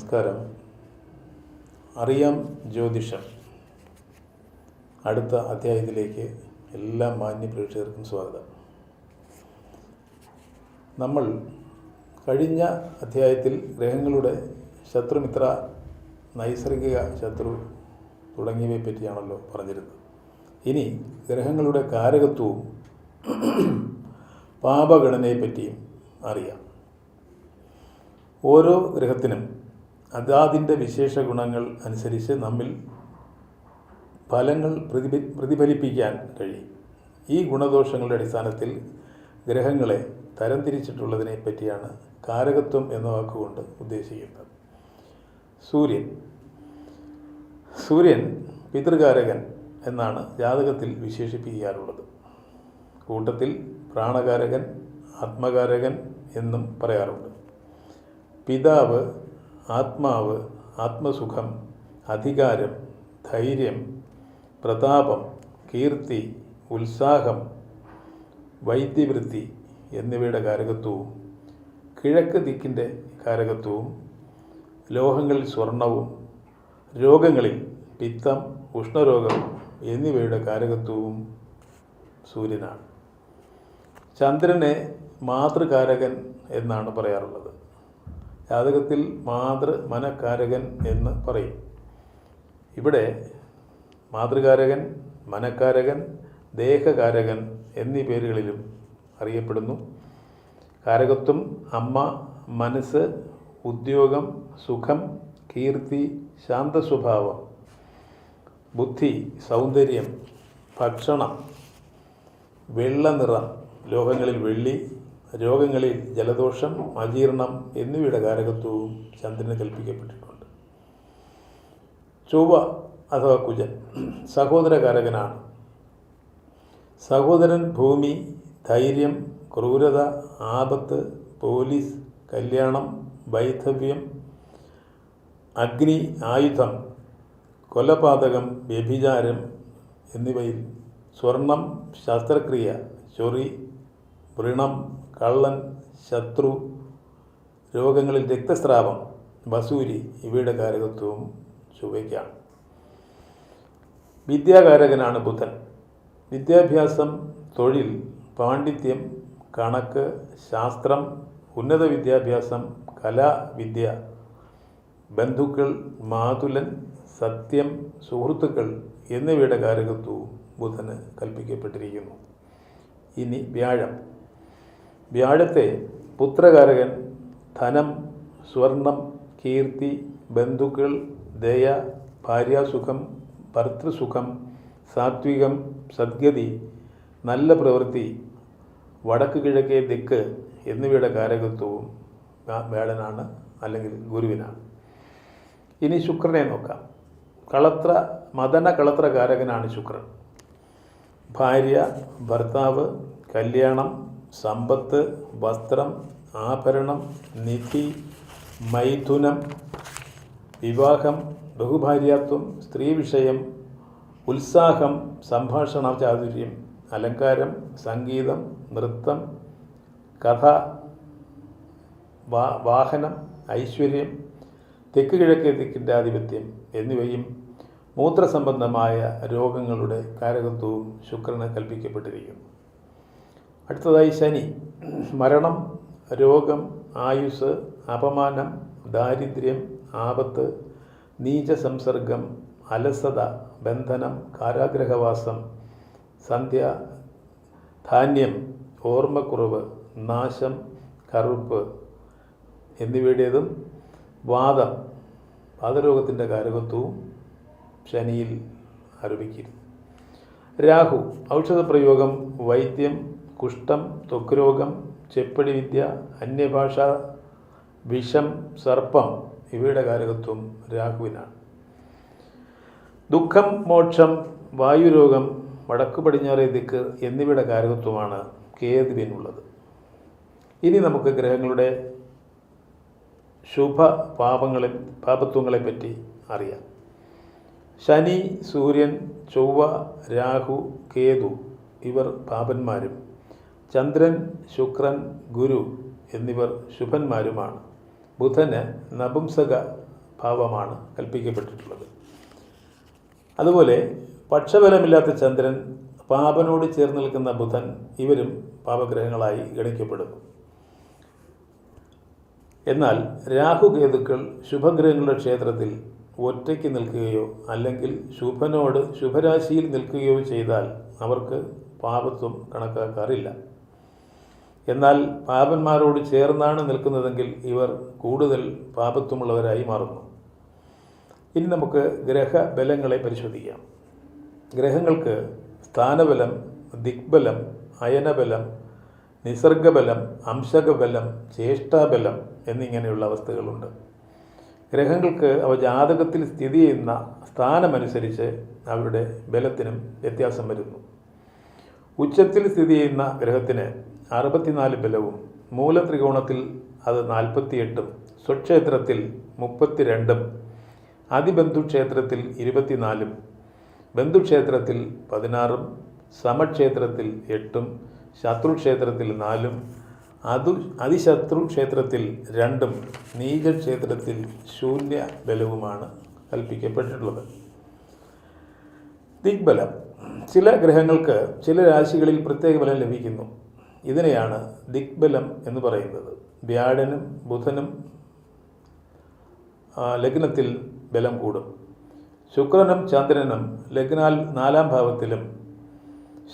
നമസ്കാരം. അറിയാം ജ്യോതിഷം. അടുത്ത അധ്യായത്തിലേക്ക് എല്ലാ മാന്യ പ്രേക്ഷകർക്കും സ്വാഗതം. നമ്മൾ കഴിഞ്ഞ അധ്യായത്തിൽ ഗ്രഹങ്ങളുടെ ശത്രുമിത്ര നൈസർഗിക ശത്രു തുടങ്ങിയവയെ പറ്റിയാണല്ലോ പറഞ്ഞിരുന്നത്. ഇനി ഗ്രഹങ്ങളുടെ കാരകത്വവും പാപഘടനയെപ്പറ്റിയും പറ്റിയും അറിയാം. ഓരോ ഗ്രഹത്തിനും അതാതിന്റെ വിശേഷ ഗുണങ്ങൾ അനുസരിച്ച് നമ്മിൽ ഫലങ്ങൾ പ്രതിഫ പ്രതിഫലിപ്പിക്കാൻ കഴിയും. ഈ ഗുണദോഷങ്ങളുടെ അടിസ്ഥാനത്തിൽ ഗ്രഹങ്ങളെ തരംതിരിച്ചിട്ടുള്ളതിനെ പറ്റിയാണ് കാരകത്വം എന്ന വാക്കുകൊണ്ട് ഉദ്ദേശിക്കുന്നത്. സൂര്യൻ. സൂര്യൻ പിതൃകാരകൻ എന്നാണ് ജാതകത്തിൽ വിശേഷിപ്പിക്കാറുള്ളത്. കൂട്ടത്തിൽ പ്രാണകാരകൻ ആത്മകാരകൻ എന്നും പറയാറുണ്ട്. പിതാവ് ആത്മാവ് ആത്മസുഖം അധികാരം ധൈര്യം പ്രതാപം കീർത്തി ഉത്സാഹം വൈദ്യവൃത്തി എന്നിവയുടെ കാരകത്വവും കിഴക്ക് ദിക്കിന്റെ കാരകത്വവും ലോഹങ്ങളിൽ സ്വർണവും രോഗങ്ങളിൽ പിത്തം ഉഷ്ണരോഗം എന്നിവയുടെ കാരകത്വവും സൂര്യനാണ്. ചന്ദ്രനെ മാതൃകാരകൻ എന്നാണ് പറയാറുള്ളത്. ജാതകത്തിൽ മാതൃ മനക്കാരകൻ എന്ന് പറയും. ഇവിടെ മാതൃകാരകൻ മനക്കാരകൻ ദേഹകാരകൻ എന്നീ പേരുകളിലും അറിയപ്പെടുന്നു. കാരകത്വം അമ്മ മനസ്സ് ഉദ്യോഗം സുഖം കീർത്തി ശാന്തസ്വഭാവം ബുദ്ധി സൗന്ദര്യം ഭക്ഷണം വെള്ള നിറം ലോഹങ്ങളിൽ വെള്ളി രോഗങ്ങളിൽ ജലദോഷം അജീർണം എന്നിവയുടെ കാരകത്വവും ചന്ദ്രന് കൽപ്പിക്കപ്പെട്ടിട്ടുണ്ട്. ചൊവ്വ അഥവാ കുജൻ സഹോദരകാരകനാണ് സഹോദരൻ ഭൂമി ധൈര്യം ക്രൂരത ആപത്ത് പോലീസ് കല്യാണം വൈധവ്യം അഗ്നി ആയുധം കൊലപാതകം വ്യഭിചാരം എന്നിവയിൽ സ്വർണം ശസ്ത്രക്രിയ ചൊറി വ്രണം കള്ളൻ ശത്രു രോഗങ്ങളിൽ രക്തസ്രാവം വസൂരി ഇവയുടെ കാരകത്വവും ചൊവ്വയ്ക്കാണ്. വിദ്യാകാരകനാണ് ബുധൻ. വിദ്യാഭ്യാസം തൊഴിൽ പാണ്ഡിത്യം കണക്ക് ശാസ്ത്രം ഉന്നത വിദ്യാഭ്യാസം കലാവിദ്യ ബന്ധുക്കൾ മാതുലൻ സത്യം സുഹൃത്തുക്കൾ എന്നിവയുടെ കാരകത്വവും ബുധന് കൽപ്പിക്കപ്പെട്ടിരിക്കുന്നു. ഇനി വ്യാഴം. വ്യാഴത്തെ പുത്രകാരകൻ ധനം സ്വർണം കീർത്തി ബന്ധുക്കൾ ദയ ഭാര്യാസുഖം ഭർത്തൃസുഖം സാത്വികം സദ്ഗതി നല്ല പ്രവൃത്തി വടക്ക് കിഴക്കേ ദിക്ക് എന്നിവയുടെ കാരകത്വവും വേടനാണ് അല്ലെങ്കിൽ ഗുരുവിനാണ്. ഇനി ശുക്രനെ നോക്കാം. കളത്ര മദന കളത്ര കാരകനാണ് ശുക്രൻ. ഭാര്യ ഭർത്താവ് കല്യാണം സമ്പത്ത് വസ്ത്രം ആഭരണം നിധി മൈഥുനം വിവാഹം ബഹുഭാര്യാത്വം സ്ത്രീ വിഷയം ഉത്സാഹം സംഭാഷണ ചാതുര്യം അലങ്കാരം സംഗീതം നൃത്തം കഥ വാഹനം ഐശ്വര്യം തെക്ക് കിഴക്കേ ദിക്കിന്റെ ആധിപത്യം എന്നിവയും മൂത്രസംബന്ധമായ രോഗങ്ങളുടെ കാരകത്വവും ശുക്രന് കൽപ്പിക്കപ്പെട്ടിരിക്കുന്നു. അടുത്തതായി ശനി. മരണം രോഗം ആയുസ് അപമാനം ദാരിദ്ര്യം ആപത്ത് നീച സംസർഗം അലസത ബന്ധനം കാരാഗ്രഹവാസം സന്ധ്യ ധാന്യം ഓർമ്മക്കുറവ് നാശം കറുപ്പ് എന്നിവയുടേതും വാദം വാദരോഗത്തിന്റെ കാരകത്വവും ശനിയിൽ ആരോപിക്കുന്നു. രാഹു ഔഷധപ്രയോഗം വൈദ്യം കുഷ്ഠം ത്വക്ക് രോഗം ചെപ്പടി വിദ്യ അന്യഭാഷ വിഷം സർപ്പം ഇവയുടെ കാരകത്വം രാഹുവിനാണ്. ദുഃഖം മോക്ഷം വായുരോഗം വടക്കു പടിഞ്ഞാറേ ദിക്ക് എന്നിവയുടെ കാരകത്വമാണ് കേതുവിനുള്ളത്. ഇനി നമുക്ക് ഗ്രഹങ്ങളുടെ ശുഭ പാപങ്ങളെ പാപത്വങ്ങളെ പറ്റി അറിയാം. ശനി സൂര്യൻ ചൊവ്വ രാഹു കേതു ഇവർ പാപന്മാരും ചന്ദ്രൻ ശുക്രൻ ഗുരു എന്നിവർ ശുഭന്മാരുമാണ്. ബുധന് നപുംസക ഭാവമാണ് കൽപ്പിക്കപ്പെട്ടിട്ടുള്ളത്. അതുപോലെ പക്ഷബലമില്ലാത്ത ചന്ദ്രൻ പാപനോട് ചേർന്ന് നിൽക്കുന്ന ബുധൻ ഇവരും പാപഗ്രഹങ്ങളായി ഗണിക്കപ്പെടുന്നു. എന്നാൽ രാഹുകേതുക്കൾ ശുഭഗ്രഹങ്ങളുടെ ക്ഷേത്രത്തിൽ ഒറ്റയ്ക്ക് നിൽക്കുകയോ അല്ലെങ്കിൽ ശുഭനോട് ശുഭരാശിയിൽ നിൽക്കുകയോ ചെയ്താൽ അവർക്ക് പാപത്വം കണക്കാക്കാറില്ല. എന്നാൽ പാപന്മാരോട് ചേർന്നാണ് നിൽക്കുന്നതെങ്കിൽ ഇവർ കൂടുതൽ പാപത്വമുള്ളവരായി മാറുന്നു. ഇനി നമുക്ക് ഗ്രഹബലങ്ങളെ പരിശോധിക്കാം. ഗ്രഹങ്ങൾക്ക് സ്ഥാനബലം ദിഗ്ബലം അയനബലം നിസർഗബലം അംശകബലം ചേഷ്ടാബലം എന്നിങ്ങനെയുള്ള അവസ്ഥകളുണ്ട്. ഗ്രഹങ്ങൾക്ക് അവ ജാതകത്തിൽ സ്ഥിതി ചെയ്യുന്ന സ്ഥാനമനുസരിച്ച് അവരുടെ ബലത്തിനും വ്യത്യാസം വരുന്നു. ഉച്ചത്തിൽ സ്ഥിതി ചെയ്യുന്ന ഗ്രഹത്തിന് അറുപത്തിനാല് ബലവും മൂലത്രികോണത്തിൽ അത് നാൽപ്പത്തിയെട്ടും സ്വക്ഷേത്രത്തിൽ മുപ്പത്തിരണ്ടും അതിബന്ധുക്ഷേത്രത്തിൽ ഇരുപത്തിനാലും ബന്ധുക്ഷേത്രത്തിൽ പതിനാറും സമക്ഷേത്രത്തിൽ എട്ടും ശത്രുക്ഷേത്രത്തിൽ നാലും അതു അതിശത്രു ക്ഷേത്രത്തിൽ രണ്ടും നീചക്ഷേത്രത്തിൽ ശൂന്യ ബലവുമാണ് കൽപ്പിക്കപ്പെട്ടിട്ടുള്ളത്. ദിഗ്ബലം. ചില ഗ്രഹങ്ങൾക്ക് ചില രാശികളിൽ പ്രത്യേക ബലം ലഭിക്കുന്നു. ഇതിനെയാണ് ദിഗ്ബലം എന്ന് പറയുന്നത്. വ്യാഴനും ബുധനും ലഗ്നത്തിൽ ബലം കൂടും. ശുക്രനും ചന്ദ്രനും ലഗ്നാൽ നാലാം ഭാവത്തിലും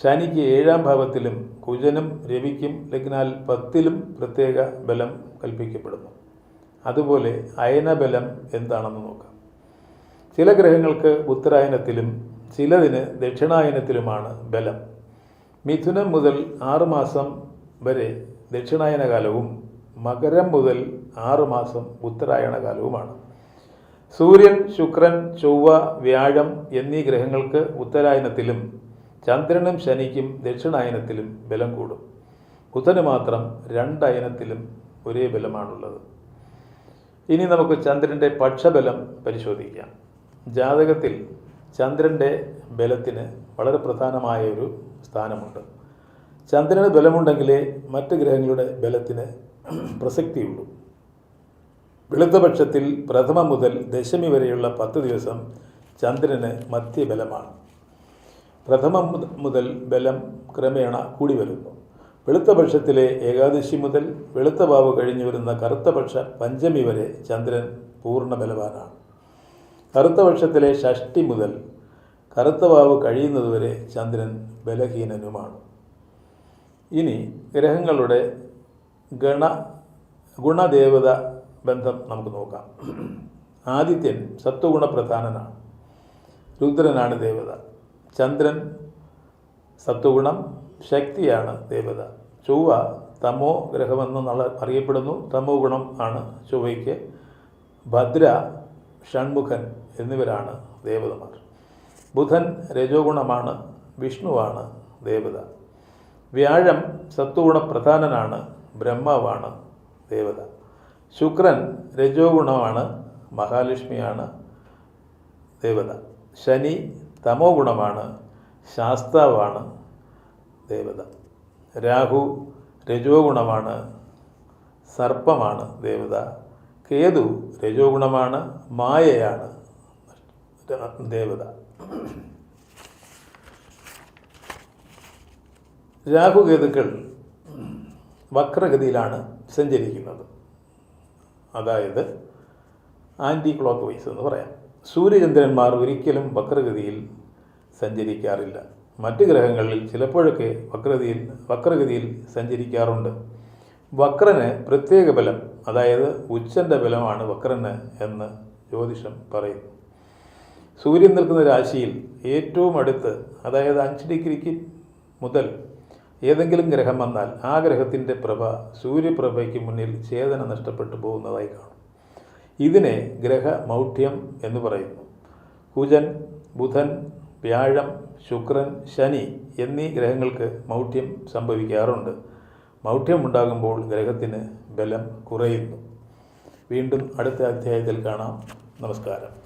ശനിക്ക് ഏഴാം ഭാവത്തിലും കുജനും രവിക്കും ലഗ്നാൽ പത്തിലും പ്രത്യേക ബലം കൽപ്പിക്കപ്പെടുന്നു. അതുപോലെ അയനബലം എന്താണെന്ന് നോക്കാം. ചില ഗ്രഹങ്ങൾക്ക് ഉത്തരായനത്തിലും ചിലതിന് ദക്ഷിണായനത്തിലുമാണ് ബലം. മിഥുനം മുതൽ ആറുമാസം വരെ ദക്ഷിണായന കാലവും മകരം മുതൽ ആറുമാസം ഉത്തരായണ കാലവുമാണ് സൂര്യൻ ശുക്രൻ ചൊവ്വ വ്യാഴം എന്നീ ഗ്രഹങ്ങൾക്ക് ഉത്തരായനത്തിലും ചന്ദ്രനും ശനിക്കും ദക്ഷിണായനത്തിലും ബലം കൂടും. ബുധന് മാത്രം രണ്ടയനത്തിലും ഒരേ ബലമാണുള്ളത്. ഇനി നമുക്ക് ചന്ദ്രന്റെ പക്ഷബലം പരിശോധിക്കാം. ജാതകത്തിൽ ചന്ദ്രന്റെ ബലത്തിന് വളരെ പ്രധാനമായ ഒരു സ്ഥാനമുണ്ട്. ചന്ദ്രന് ബലമുണ്ടെങ്കിലേ മറ്റ് ഗ്രഹങ്ങളുടെ ബലത്തിന് പ്രസക്തിയുള്ളൂ. വെളുത്തപക്ഷത്തിൽ പ്രഥമ മുതൽ ദശമി വരെയുള്ള പത്ത് ദിവസം ചന്ദ്രന് മധ്യബലമാണ്. പ്രഥമ മുത- മുതൽ ബലം ക്രമേണ കൂടി വരുന്നു. വെളുത്തപക്ഷത്തിലെ ഏകാദശി മുതൽ വെളുത്ത വാവ് കഴിഞ്ഞു വരുന്ന കറുത്ത പക്ഷ പഞ്ചമി വരെ ചന്ദ്രൻ പൂർണ ബലവാനാണ്. കറുത്ത പക്ഷത്തിലെ ഷഷ്ടി മുതൽ കറുത്ത വാവ് കഴിയുന്നതുവരെ ചന്ദ്രൻ ബലഹീനനുമാണ്. ഇനി ഗ്രഹങ്ങളുടെ ഗണ ഗുണദേവത ബന്ധം നമുക്ക് നോക്കാം. ആദിത്യൻ സത്വഗുണപ്രധാനനാണ്. രുദ്രനാണ് ദേവത. ചന്ദ്രൻ സത്വഗുണം ശക്തിയാണ് ദേവത. ചൊവ്വ തമോ ഗ്രഹമെന്ന് നമ്മൾ അറിയപ്പെടുന്നു. തമോ ഗുണം ആണ് ചൊവ്വയ്ക്ക്. ഭദ്ര ഷൺമുഖൻ എന്നിവരാണ് ദേവതമാർ. ബുധൻ രജോഗുണമാണ് വിഷ്ണുവാണ് ദേവത. വ്യാഴം സത്വഗുണ പ്രധാനനാണ് ബ്രഹ്മാവാണ് ദേവത. ശുക്രൻ രജോഗുണമാണ് മഹാലക്ഷ്മിയാണ് ദേവത. ശനി തമോ ഗുണമാണ് ശാസ്താവാണ് ദേവത. രാഹു രജോ ഗുണമാണ് സർപ്പമാണ് ദേവത. കേതു രജോ ഗുണമാണ് മായയാണ് ദേവത. രാഹുകേതുക്കൾ വക്രഗതിയിലാണ് സഞ്ചരിക്കുന്നത്. അതായത് ആന്റി ക്ലോക്ക് വൈസ് എന്ന് പറയാം. സൂര്യചന്ദ്രന്മാർ ഒരിക്കലും വക്രഗതിയിൽ സഞ്ചരിക്കാറില്ല. മറ്റ് ഗ്രഹങ്ങളിൽ ചിലപ്പോഴൊക്കെ വക്രഗതിയിൽ വക്രഗതിയിൽ സഞ്ചരിക്കാറുണ്ട്. വക്രന് പ്രത്യേക ബലം അതായത് ഉച്ചന്റെ ബലമാണ് വക്രന് എന്ന് ജ്യോതിഷം പറയുന്നു സൂര്യൻ നിൽക്കുന്ന രാശിയിൽ ഏറ്റവും അടുത്ത് അതായത് അഞ്ച് ഡിഗ്രിക്ക് മുതൽ ഏതെങ്കിലും ഗ്രഹം വന്നാൽ ആ ഗ്രഹത്തിന്റെ പ്രഭ സൂര്യപ്രഭയ്ക്ക് മുന്നിൽ ചേതന നഷ്ടപ്പെട്ടു പോകുന്നതായി കാണും. ഇതിനെ ഗ്രഹ മൗഢ്യം എന്ന് പറയുന്നു. കുജൻ ബുധൻ വ്യാഴം ശുക്രൻ ശനി എന്നീ ഗ്രഹങ്ങൾക്ക് മൗഢ്യം സംഭവിക്കാറുണ്ട്. മൗഢ്യം ഉണ്ടാകുമ്പോൾ ഗ്രഹത്തിന് ബലം കുറയുന്നു. വീണ്ടും അടുത്ത അധ്യായത്തിൽ കാണാം. നമസ്കാരം.